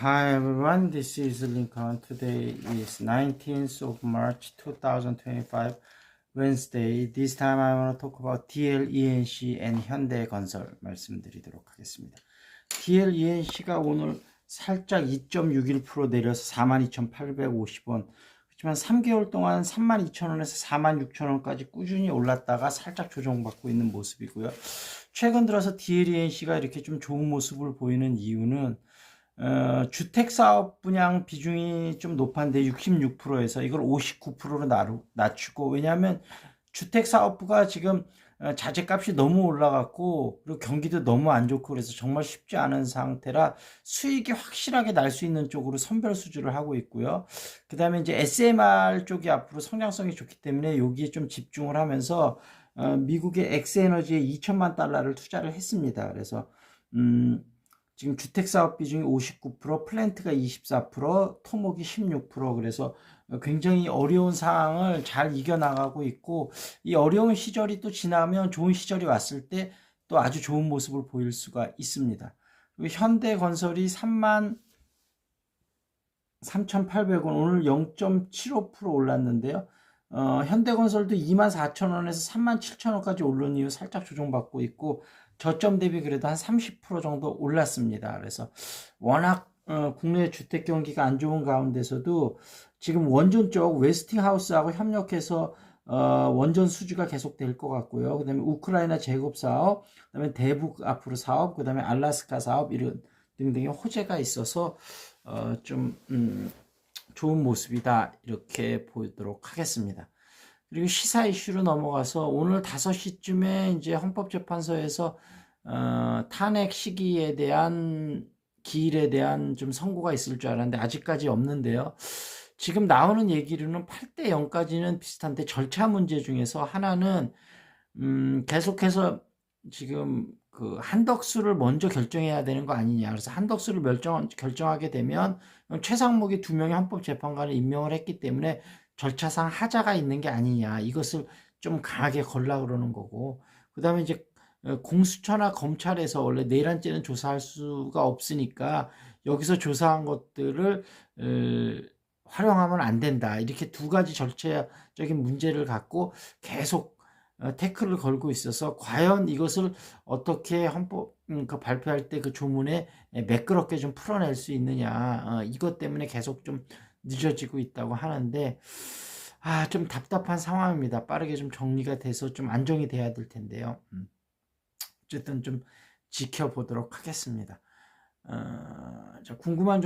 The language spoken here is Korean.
Hi everyone, this is Lincoln. Today is 19th of March 2025, Wednesday. This time I want to talk about DL ENC and 현대건설 말씀드리도록 하겠습니다. DL ENC가 오늘 살짝 2.61% 내려서 42,850원. 그렇지만 3개월 동안 32,000원에서 46,000원까지 꾸준히 올랐다가 살짝 조정받고 있는 모습이고요. 최근 들어서 DLENC가 이렇게 좀 좋은 모습을 보이는 이유는 어, 주택 사업 분양 비중이 좀 높았는데 66%에서 이걸 59%로 낮추고 왜냐하면 주택 사업부가 지금 어, 자재값이 너무 올라갔고 그리고 경기도 너무 안 좋고 그래서 정말 쉽지 않은 상태라 수익이 확실하게 날 수 있는 쪽으로 선별 수주를 하고 있고요. 그 다음에 이제 SMR 쪽이 앞으로 성장성이 좋기 때문에 여기에 좀 집중을 하면서 어, 미국의 엑스에너지에 2천만 달러를 투자를 했습니다. 그래서 음, 지금 주택사업 비중이 59%, 플랜트가 24%, 토목이 16% 그래서 굉장히 어려운 상황을 잘 이겨나가고 있고 이 어려운 시절이 또 지나면 좋은 시절이 왔을 때 또 아주 좋은 모습을 보일 수가 있습니다. 그리고 현대건설이 3만 3,800원 오늘 0.75% 올랐는데요. 어, 현대건설도 24,000원에서 37,000원까지 오른 이후 살짝 조정받고 있고 저점 대비 그래도 한 30% 정도 올랐습니다. 그래서 워낙 어, 국내 주택 경기가 안 좋은 가운데서도 지금 원전 쪽 웨스팅하우스하고 협력해서 어, 원전 수주가 계속 될 것 같고요. 그 다음에 우크라이나 제곱 사업, 그 다음에 대북 앞으로 사업, 그 다음에 알라스카 사업 이런 등등의 호재가 있어서 어, 좀 음, 좋은 모습이다 이렇게 보도록 하겠습니다. 그리고 시사 이슈로 넘어가서 오늘 5시쯤에 이제 헌법재판소에서 어, 탄핵 시기에 대한 기일에 대한 좀 선고가 있을 줄 알았는데 아직까지 없는데요. 지금 나오는 얘기로는 8대 0까지는 비슷한데 절차 문제 중에서 하나는 음, 계속해서 지금 그 한덕수를 먼저 결정해야 되는 거 아니냐. 그래서 한덕수를 결정, 결정하게 되면 최상목이 두 명의 헌법재판관을 임명을 했기 때문에 절차상 하자가 있는 게 아니냐. 이것을 좀 강하게 걸라 그러는 거고. 그 다음에 이제 어, 공수처나 검찰에서 원래 내란죄는 조사할 수가 없으니까 여기서 조사한 것들을 어, 활용하면 안 된다. 이렇게 두 가지 절차적인 문제를 갖고 계속 어, 태클을 걸고 있어서 과연 이것을 어떻게 헌법 음, 그 발표할 때 그 조문에 매끄럽게 좀 풀어낼 수 있느냐 이것 때문에 계속 좀 늦어지고 있다고 하는데 아, 좀 답답한 상황입니다. 빠르게 좀 정리가 돼서 좀 안정이 돼야 될 텐데요. 음. 어쨌든 좀 지켜보도록 하겠습니다. 어, 궁금한